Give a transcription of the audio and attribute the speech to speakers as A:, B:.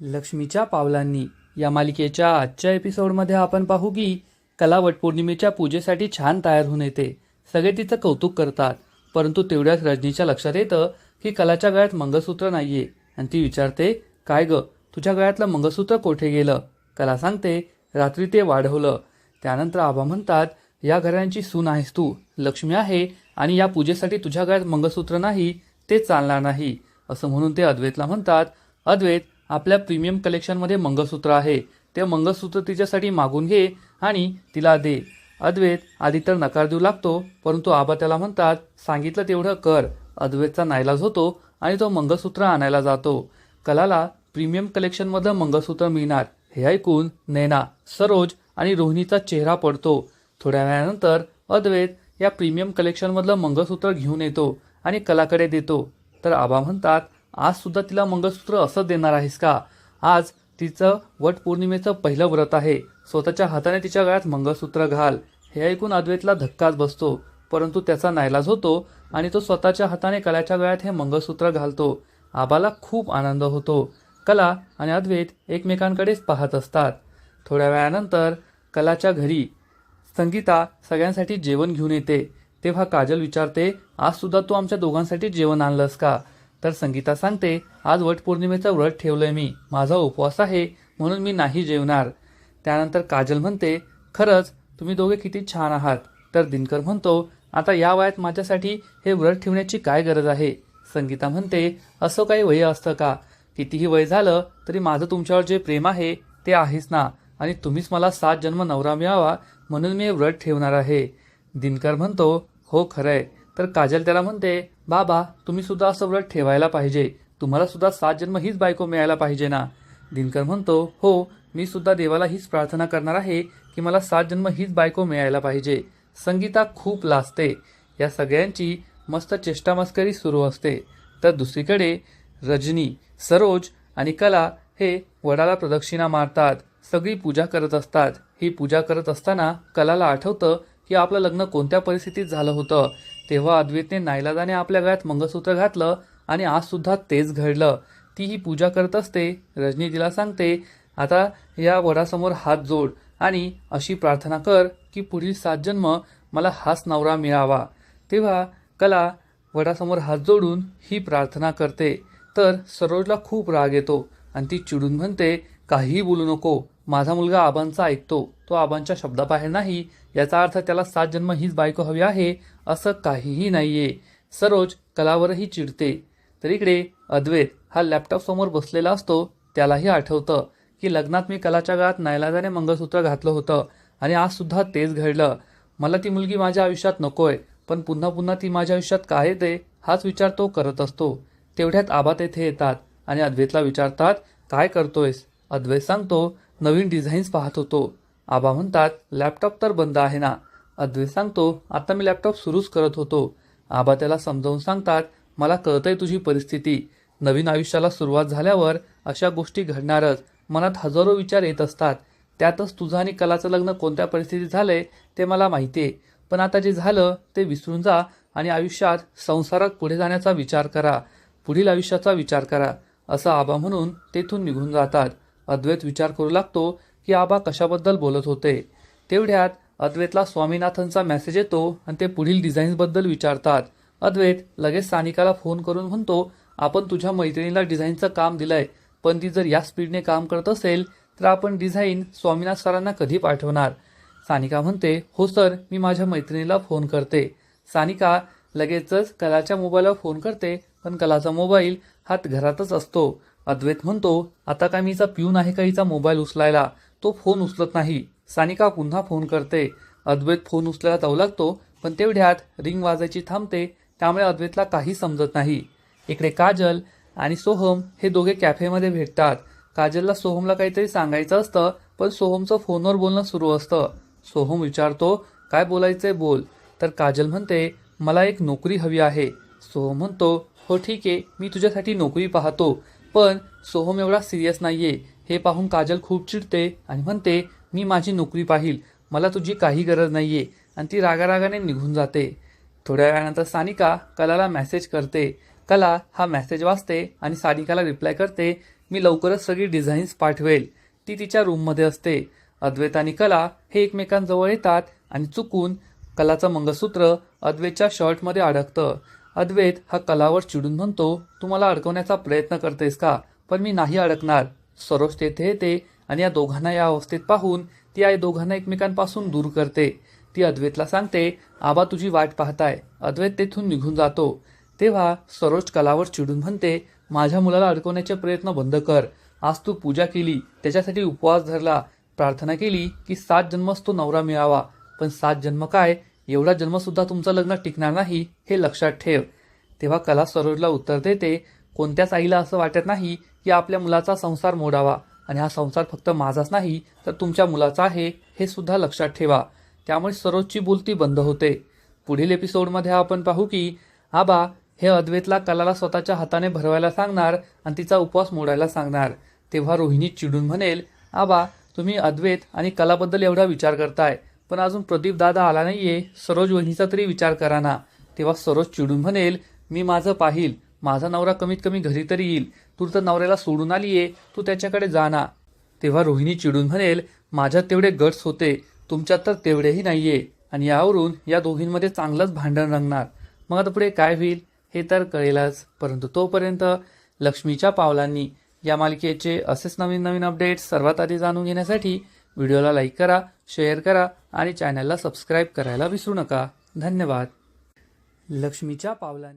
A: लक्ष्मीच्या पावलांनी. या मालिकेच्या आजच्या एपिसोडमध्ये आपण पाहू की कला वटपौर्णिमेच्या पूजेसाठी छान तयार होऊन येते. सगळे तिचं कौतुक करतात. परंतु तेवढ्याच रजनीच्या लक्षात येतं की कलाच्या गळ्यात मंगळसूत्र नाहीये. आणि ती विचारते काय ग? तुझ्या गळ्यातलं मंगळसूत्र कोठे गेलं? कला सांगते रात्री ते वाढवलं. त्यानंतर आबा म्हणतात या घरांची सून आहेस तू. लक्ष्मी आहे आणि या पूजेसाठी तुझ्या गळ्यात मंगळसूत्र नाही ते चालणार नाही. असं म्हणून ते अद्वैतला म्हणतात अद्वैत आपल्या प्रीमियम कलेक्शनमध्ये मंगळसूत्र आहे. ते मंगळसूत्र तिच्यासाठी मागून घे आणि तिला दे. अद्वैत आधी तर नकार देऊ लागतो परंतु आबा त्याला म्हणतात सांगितलं तेवढं कर. अद्वैतचा नाईलाज होतो आणि तो मंगळसूत्र आणायला जातो. कलाला प्रीमियम कलेक्शनमधलं मंगळसूत्र मिळणार हे ऐकून नैना सरोज आणि रोहिणीचा चेहरा पडतो. थोड्या वेळानंतर अद्वैत या प्रीमियम कलेक्शनमधलं मंगळसूत्र घेऊन येतो आणि कलाकडे देतो. तर आबा म्हणतात आज सुद्धा तिला मंगळसूत्र असं देणार आहेस का? आज तिचं वटपौर्णिमेचं पहिलं व्रत आहे. स्वतःच्या हाताने तिच्या गळ्यात मंगळसूत्र घाल. हे ऐकून अद्वैतला धक्काच बसतो. परंतु त्याचा नाईलाज होतो आणि तो स्वतःच्या हाताने कलाच्या गळ्यात हे मंगळसूत्र घालतो. आबाला खूप आनंद होतो. कला आणि अद्वैत एकमेकांकडेच पाहत असतात. थोड्या वेळानंतर कलाच्या घरी संगीता सगळ्यांसाठी जेवण घेऊन येते. तेव्हा काजल विचारते आज सुद्धा तू आमच्या दोघांसाठी जेवण आणलंस का? तर संगीता सांगते आज वटपौर्णिमेचं व्रत ठेवलंय मी. माझा उपवास आहे म्हणून मी नाही जेवणार. त्यानंतर काजल म्हणते खरंच तुम्ही दोघे किती छान आहात. तर दिनकर म्हणतो आता या वयात माझ्यासाठी हे व्रत ठेवण्याची काय गरज आहे? संगीता म्हणते असं काही वय असतं का? कितीही वय झालं तरी माझं तुमच्यावर जे प्रेम आहे ते आहेच ना. आणि तुम्हीच मला सात जन्म नवरा मिळावा म्हणून मी हे व्रत ठेवणार आहे. दिनकर म्हणतो हो खरंय. तर काजल त्याला म्हणते बाबा तुम्ही सुद्धा असं व्रत ठेवायला पाहिजे. तुम्हाला सुद्धा सात जन्म हीच बायको मिळायला पाहिजे ना. दिनकर म्हणतो हो मी सुद्धा देवाला हीच प्रार्थना करणार आहे की मला सात जन्म हीच बायको मिळायला पाहिजे. संगीता खूप लाजते. या सगळ्यांची मस्त चेष्टामस्करी सुरू असते. तर दुसरीकडे रजनी सरोज आणि कला हे वडाला प्रदक्षिणा मारतात. सगळी पूजा करत असतात. ही पूजा करत असताना कलाला आठवतं की आपलं लग्न कोणत्या परिस्थितीत झालं होतं? तेव्हा अद्वैतने नाईलाजाने आपल्या गळ्यात मंगळसूत्र घातलं आणि आज सुद्धा तेच घडलं. ती ही पूजा करत असते. रजनी तिला सांगते आता या वडासमोर हात जोड आणि अशी प्रार्थना कर की पुढील सात जन्म मला हाच नवरा मिळावा. तेव्हा कला वडासमोर हात जोडून ही प्रार्थना करते. तर सरोजला खूप राग येतो आणि ती चिडून म्हणते काहीही बोलू नको. माझा मुलगा आबांचा ऐकतो तो आबांच्या शब्दाबाहेर नाही याचा अर्थ त्याला सात जन्म हीच बायको हवी आहे असं काहीही नाहीये. सरोज कलावरही चिडते. तर इकडे अद्वैत हा लॅपटॉप समोर बसलेला असतो त्यालाही आठवतं की लग्नात मी कलाच्या गळ्यात नायलाजाने मंगळसूत्र घातलं होतं आणि आज सुद्धा तेच घडलं. मला ती मुलगी माझ्या आयुष्यात नकोय पण पुन्हा पुन्हा ती माझ्या आयुष्यात काय येते हाच विचार तो करत असतो. तेवढ्यात आबा तेथे येतात आणि अद्वैतला विचारतात काय करतोयस? अद्वैत सांगतो नवीन डिझाईन्स पाहत होतो. आबा म्हणतात लॅपटॉप तर बंद आहे ना. अद्वै सांगतो आता मी लॅपटॉप सुरूच करत होतो. आबा त्याला समजावून सांगतात मला कळतंय तुझी परिस्थिती. नवीन आयुष्याला सुरुवात झाल्यावर अशा गोष्टी घडणारच. मनात हजारो विचार येत असतात. त्यातच तुझं आणि कलाचं लग्न कोणत्या परिस्थितीत झालंय ते मला माहिती आहे. पण आता जे झालं ते विसरून जा आणि आयुष्यात संसारात पुढे जाण्याचा विचार करा. पुढील आयुष्याचा विचार करा. असं आबा म्हणून तेथून निघून जातात. अद्वैत विचार करू लागतो की आबा कशाबद्दल बोलत होते. तेवढ्यात अद्वैतला स्वामीनाथनचा मेसेज येतो आणि ते पुढील डिझाईन्सबद्दल विचारतात. अद्वैत लगेच सानिकाला फोन करून म्हणतो आपण तुझ्या मैत्रिणीला डिझाईनचं काम दिलंय पण ती जर या स्पीडने काम करत असेल तर आपण डिझाईन स्वामीनाथ सरांना कधी पाठवणार? सानिका म्हणते हो सर मी माझ्या मैत्रिणीला फोन करते. सानिका लगेचच कलाच्या मोबाईलवर फोन करते पण कलाचा मोबाईल हात घरातच असतो. अद्वैत म्हणतो आता काय मीचा पिऊन आहे का हिचा मोबाईल उचलायला? तो फोन उचलत नाही. सानिका पुन्हा फोन करते. अद्वैत फोन उचलायला जाऊ लागतो पण तेवढ्यात रिंग वाजायची थांबते त्यामुळे अद्वैतला काही समजत नाही. इकडे काजल आणि सोहम हे दोघे कॅफेमध्ये भेटतात. काजलला सोहमला काहीतरी सांगायचं असतं पण सोहमचं फोनवर बोलणं सुरू असतं. सोहम विचारतो काय बोलायचंय बोल? तर काजल म्हणते मला एक नोकरी हवी आहे. सोहम म्हणतो हो ठीक आहे. मी तुझ्यासाठी नोकरी पाहतो. पण सोहम एवढा सिरियस नाहीये. हे पाहून काजल खूप चिडते आणि म्हणते मी माझी नोकरी पाहिल. मला तुझी काही गरज नाहीये. आणि ती रागारागाने निघून जाते. थोड्या वेळानंतर सानिका कलाला मेसेज करते. कला हा मेसेज वाचते आणि सानिकाला रिप्लाय करते मी लवकरच सगळी डिझाईन्स पाठवेल. ती तिच्या रूममध्ये असते. अद्वैत आणि कला हे एकमेकांजवळ येतात आणि चुकून कलाचं मंगळसूत्र अद्वैतच्या शर्टमध्ये अडकतं. अद्वैत हा कलावर चिडून म्हणतो तू मला अडकवण्याचा प्रयत्न करतेस का? पण मी नाही अडकणार. सरोज तेथे येते आणि या दोघांना या अवस्थेत पाहून ती आई दोघांना एकमेकांपासून दूर करते. ती अद्वैतला सांगते आबा तुझी वाट पाहताय. अद्वैत तेथून निघून जातो. तेव्हा सरोज कलावर चिडून म्हणते माझ्या मुलाला अडकवण्याचे प्रयत्न बंद कर. आज तू पूजा केली त्याच्यासाठी उपवास धरला प्रार्थना केली की सात जन्मच तो नवरा मिळावा. पण सात जन्म काय? एवढा जन्मसुद्धा तुमचं लग्न टिकणार नाही हे लक्षात ठेव. तेव्हा कला सरोजला उत्तर देते कोणत्याच आईला असं वाटत नाही की आपल्या मुलाचा संसार मोडावा आणि हा संसार फक्त माझाच नाही तर तुमच्या मुलाचा आहे हे सुद्धा लक्षात ठेवा. त्यामुळे सरोजची बोलती बंद होते. पुढील एपिसोडमध्ये आपण पाहू की आबा हे अद्वैतला कलाला स्वतःच्या हाताने भरवायला सांगणार आणि तिचा उपवास मोडायला सांगणार. तेव्हा रोहिणी चिडून म्हणेल आबा तुम्ही अद्वैत आणि कलाबद्दल एवढा विचार करताय. पण अजून प्रदीप दादा आला नाहीये. सरोज वहिनीचा तरी विचार करा ना तेव्हा सरोज चिडून म्हणेल मी माझं पाहिल. माझा नवरा कमीत कमी घरी तरी येईल. तू तर नवऱ्याला सोडून आलीये. तू त्याच्याकडे जा ना तेव्हा रोहिणी चिडून म्हणेल माझ्यात तेवढे गट्स होते. तुमच्यात तर तेवढेही नाहीये. आणि यावरून या दोघींमध्ये चांगलंच भांडण रंगणार. मग आता पुढे काय होईल? हे तर कळेलच. परंतु तोपर्यंत लक्ष्मीच्या पावलांनी या मालिकेचे असेच नवीन नवीन अपडेट्स सर्वात आधी जाणून घेण्यासाठी व्हिडिओला लाईक करा शेअर करा आणि चॅनलला सबस्क्राईब करायला विसरू नका. धन्यवाद. लक्ष्मीच्या पावलांनी